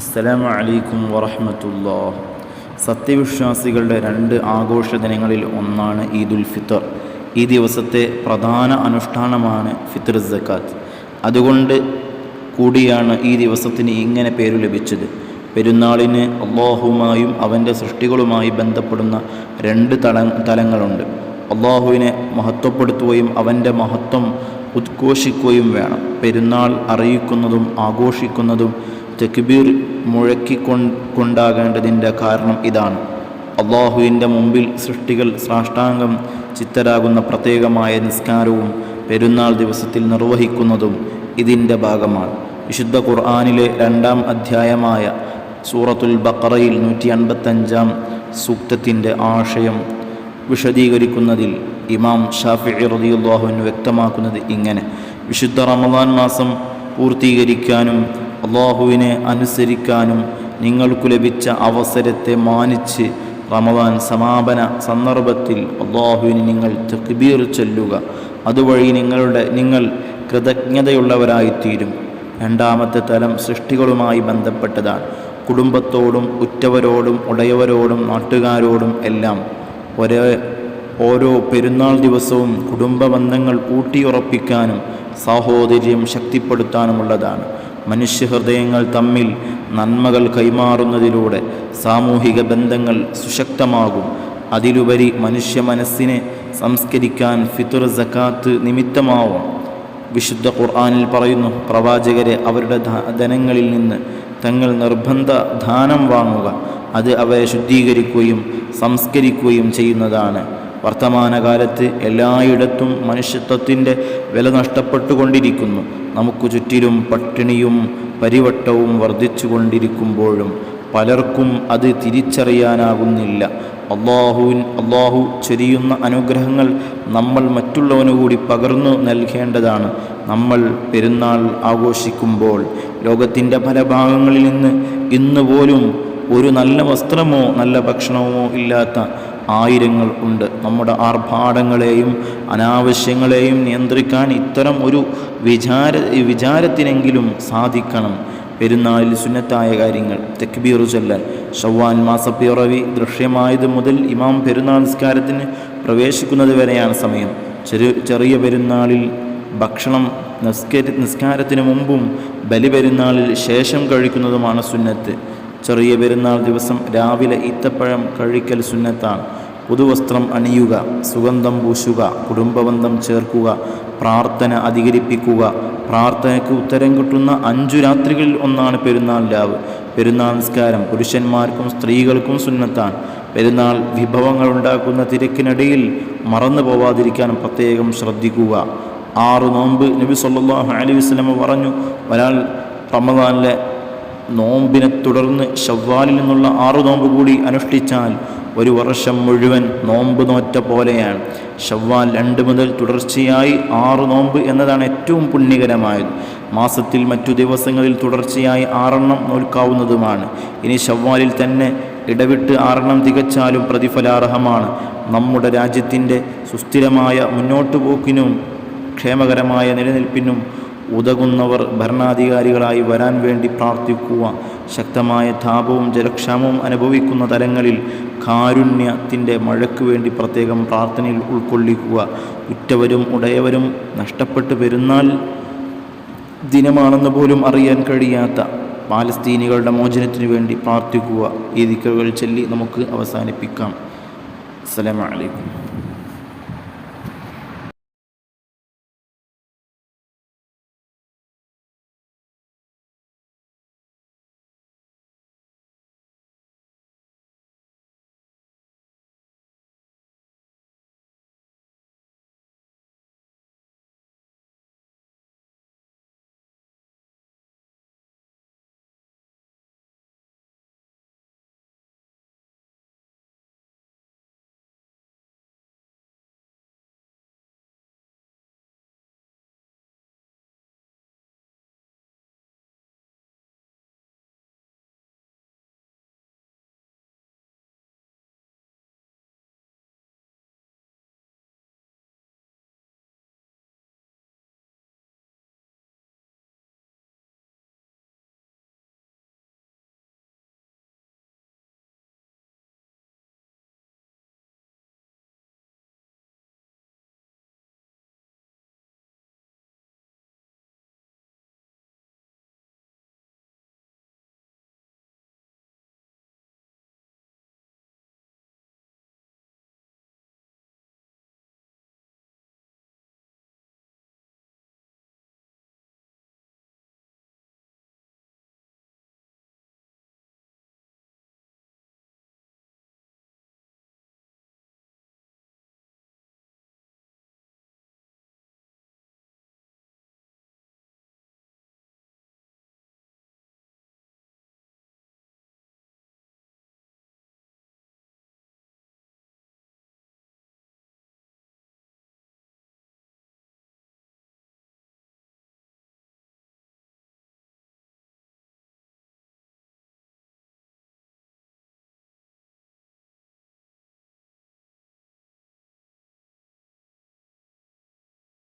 അസ്സലാമു അലൈക്കും വറഹമത്തുല്ലാ സത്യവിശ്വാസികളുടെ രണ്ട് ആഘോഷ ദിനങ്ങളിൽ ഒന്നാണ് ഈദുൽ ഫിത്തർ ഈ ദിവസത്തെ പ്രധാന അനുഷ്ഠാനമാണ് ഫിത്തർ സക്കാത്ത്. അതുകൊണ്ട് കൂടിയാണ് ഈ ദിവസത്തിന് ഇങ്ങനെ പേരു ലഭിച്ചത്. പെരുന്നാളിന് അള്ളാഹുവുമായും അവന്റെ സൃഷ്ടികളുമായി ബന്ധപ്പെടുന്ന രണ്ട് തല തലങ്ങളുണ്ട്. അള്ളാഹുവിനെ മഹത്വപ്പെടുത്തുകയും അവന്റെ മഹത്വം ഉദ്ഘോഷിക്കുകയും വേണം. പെരുന്നാൾ അറിയിക്കുന്നതും ആഘോഷിക്കുന്നതും തെക്കുബീർ മുഴക്കിക്കൊണ്ടാകേണ്ടതിന്റെ കാരണം ഇതാണ്. അള്ളാഹുവിന്റെ മുമ്പിൽ സൃഷ്ടികൾ സാഷ്ടാംഗം ചിത്തരാകുന്ന പ്രത്യേകമായ നിസ്കാരവും പെരുന്നാൾ ദിവസത്തിൽ നിർവഹിക്കുന്നതും ഇതിന്റെ ഭാഗമാണ്. വിശുദ്ധ ഖുർആാനിലെ രണ്ടാം അധ്യായമായ സൂറത്തുൽ ബക്കറയിൽ നൂറ്റി അൻപത്തഞ്ചാം സൂക്തത്തിന്റെ ആശയം വിശദീകരിക്കുന്നതിൽ ഇമാം ഷാഫി റദിയുല്ലാഹുവിന് വ്യക്തമാക്കുന്നത് ഇങ്ങനെ. വിശുദ്ധ റമദാൻ മാസം പൂർത്തീകരിക്കാനും അള്ളാഹുവിനെ അനുസരിക്കാനും നിങ്ങൾക്കു ലഭിച്ച അവസരത്തെ മാനിച്ച് റമദാൻ സമാപന സന്ദർഭത്തിൽ അള്ളാഹുവിന് നിങ്ങൾ തക്ബീർ ചൊല്ലുക. അതുവഴി നിങ്ങളുടെ നിങ്ങൾ കൃതജ്ഞതയുള്ളവരായിത്തീരും. രണ്ടാമത്തെ തലം സൃഷ്ടികളുമായി ബന്ധപ്പെട്ടതാണ്. കുടുംബത്തോടും ഉറ്റവരോടും ഉടയവരോടും നാട്ടുകാരോടും എല്ലാം ഒരേ ഓരോ പെരുന്നാൾ ദിവസവും കുടുംബ ബന്ധങ്ങൾ ഊട്ടിയുറപ്പിക്കാനും സാഹോദര്യം ശക്തിപ്പെടുത്താനുമുള്ളതാണ്. മനുഷ്യഹൃദയങ്ങൾ തമ്മിൽ നന്മകൾ കൈമാറുന്നതിലൂടെ സാമൂഹിക ബന്ധങ്ങൾ സുശക്തമാകും. അതിലുപരി മനുഷ്യ മനസ്സിനെ സംസ്കരിക്കാൻ ഫിത്തുർ സക്കാത്ത് നിമിത്തമാവും. വിശുദ്ധ ഖുർആാനിൽ പറയുന്നു പ്രവാചകരെ അവരുടെ ധനങ്ങളിൽ നിന്ന് തങ്ങൾ നിർബന്ധ ദാനം വാങ്ങുക അത് അവരെ ശുദ്ധീകരിക്കുകയും സംസ്കരിക്കുകയും ചെയ്യുന്നതാണ്. വർത്തമാനകാലത്ത് എല്ലായിടത്തും മനുഷ്യത്വത്തിന്റെ വില നഷ്ടപ്പെട്ടുകൊണ്ടിരിക്കുന്നു. നമുക്ക് ചുറ്റിലും പട്ടിണിയും പരിവട്ടവും വർദ്ധിച്ചു കൊണ്ടിരിക്കുമ്പോഴും പലർക്കും അത് തിരിച്ചറിയാനാകുന്നില്ല. അള്ളാഹുവിൻ അള്ളാഹു ചൊരിയുന്ന അനുഗ്രഹങ്ങൾ നമ്മൾ മറ്റുള്ളവനു കൂടി പകർന്നു നൽകേണ്ടതാണ്. നമ്മൾ പെരുന്നാൾ ആഘോഷിക്കുമ്പോൾ ലോകത്തിന്റെ പല ഭാഗങ്ങളിൽ നിന്ന് ഇന്ന് പോലും ഒരു നല്ല വസ്ത്രമോ നല്ല ഭക്ഷണമോ ഇല്ലാത്ത ആയിരങ്ങൾ ഉണ്ട്. നമ്മുടെ ആർഭാടങ്ങളെയും അനാവശ്യങ്ങളെയും നിയന്ത്രിക്കാൻ ഇത്തരം ഒരു വിചാര വിചാരത്തിനെങ്കിലും സാധിക്കണം. പെരുന്നാളിൽ സുന്നത്തായ കാര്യങ്ങൾ. തെക്ബീറു ചൊല്ലാൻ ഷവ്വാൻ മാസപ്പിറവി ദൃശ്യമായത് മുതൽ ഇമാം പെരുന്നാൾ നിസ്കാരത്തിന് പ്രവേശിക്കുന്നത് വരെയാണ് സമയം. ചെറു ചെറിയ പെരുന്നാളിൽ ഭക്ഷണം നിസ്കരി നിസ്കാരത്തിന് മുമ്പും ബലിപെരുന്നാളിൽ ശേഷം കഴിക്കുന്നതുമാണ് സുന്നത്ത്. ചെറിയ പെരുന്നാൾ ദിവസം രാവിലെ ഈത്തപ്പഴം കഴിക്കൽ സുന്നത്താണ്. പുതുവസ്ത്രം അണിയുക സുഗന്ധം പൂശുക കുടുംബബന്ധം ചേർക്കുക പ്രാർത്ഥന അധികരിപ്പിക്കുക. പ്രാർത്ഥനയ്ക്ക് ഉത്തരം കിട്ടുന്ന അഞ്ചു രാത്രികളിൽ ഒന്നാണ് പെരുന്നാൾ രാവ്. പെരുന്നാൾ നിസ്കാരം പുരുഷന്മാർക്കും സ്ത്രീകൾക്കും സുന്നത്താണ്. പെരുന്നാൾ വിഭവങ്ങൾ ഉണ്ടാക്കുന്ന തിരക്കിനിടയിൽ മറന്നു പോവാതിരിക്കാൻ പ്രത്യേകം ശ്രദ്ധിക്കുക. ആറ് നോമ്പ് നബി സല്ലാഹു അലൈഹി വസ്ലമ പറഞ്ഞു ഒരാൾ റമദാനിലെ നോമ്പിനെ തുടർന്ന് ഷവ്വാലിൽ നിന്നുള്ള ആറു നോമ്പ് കൂടി അനുഷ്ഠിച്ചാൽ ഒരു വർഷം മുഴുവൻ നോമ്പ് നോറ്റ പോലെയാണ്. ഷവ്വാൽ രണ്ട് മുതൽ തുടർച്ചയായി ആറ് നോമ്പ് എന്നതാണ് ഏറ്റവും പുണ്യകരമായത്. മാസത്തിൽ മറ്റു ദിവസങ്ങളിൽ തുടർച്ചയായി ആറെണ്ണം നോൽക്കാവുന്നതുമാണ്. ഇനി ഷവ്വാലിൽ തന്നെ ഇടവിട്ട് ആറെണ്ണം തികച്ചാലും പ്രതിഫലാർഹമാണ്. നമ്മുടെ രാജ്യത്തിന്റെ സുസ്ഥിരമായ മുന്നോട്ടു പോക്കിനും ക്ഷേമകരമായ നിലനിൽപ്പിനും ഉതകുന്നവർ ഭരണാധികാരികളായി വരാൻ വേണ്ടി പ്രാർത്ഥിക്കുക. ശക്തമായ താപവും ജലക്ഷാമവും അനുഭവിക്കുന്ന തലങ്ങളിൽ കാരുണ്യത്തിന്റെ മഴയ്ക്ക് വേണ്ടി പ്രത്യേകം പ്രാർത്ഥനയിൽ ഉൾക്കൊള്ളിക്കുക. ഉറ്റവരും ഉടയവരും നഷ്ടപ്പെട്ടു പെരുന്നാൾ ദിനമാണെന്ന് പോലും അറിയാൻ കഴിയാത്ത പാലസ്തീനികളുടെ മോചനത്തിനു വേണ്ടി പ്രാർത്ഥിക്കുക. ഈ ദിക്കുകൾ ചൊല്ലി നമുക്ക് അവസാനിപ്പിക്കാം. അസ്സലാമലൈക്കും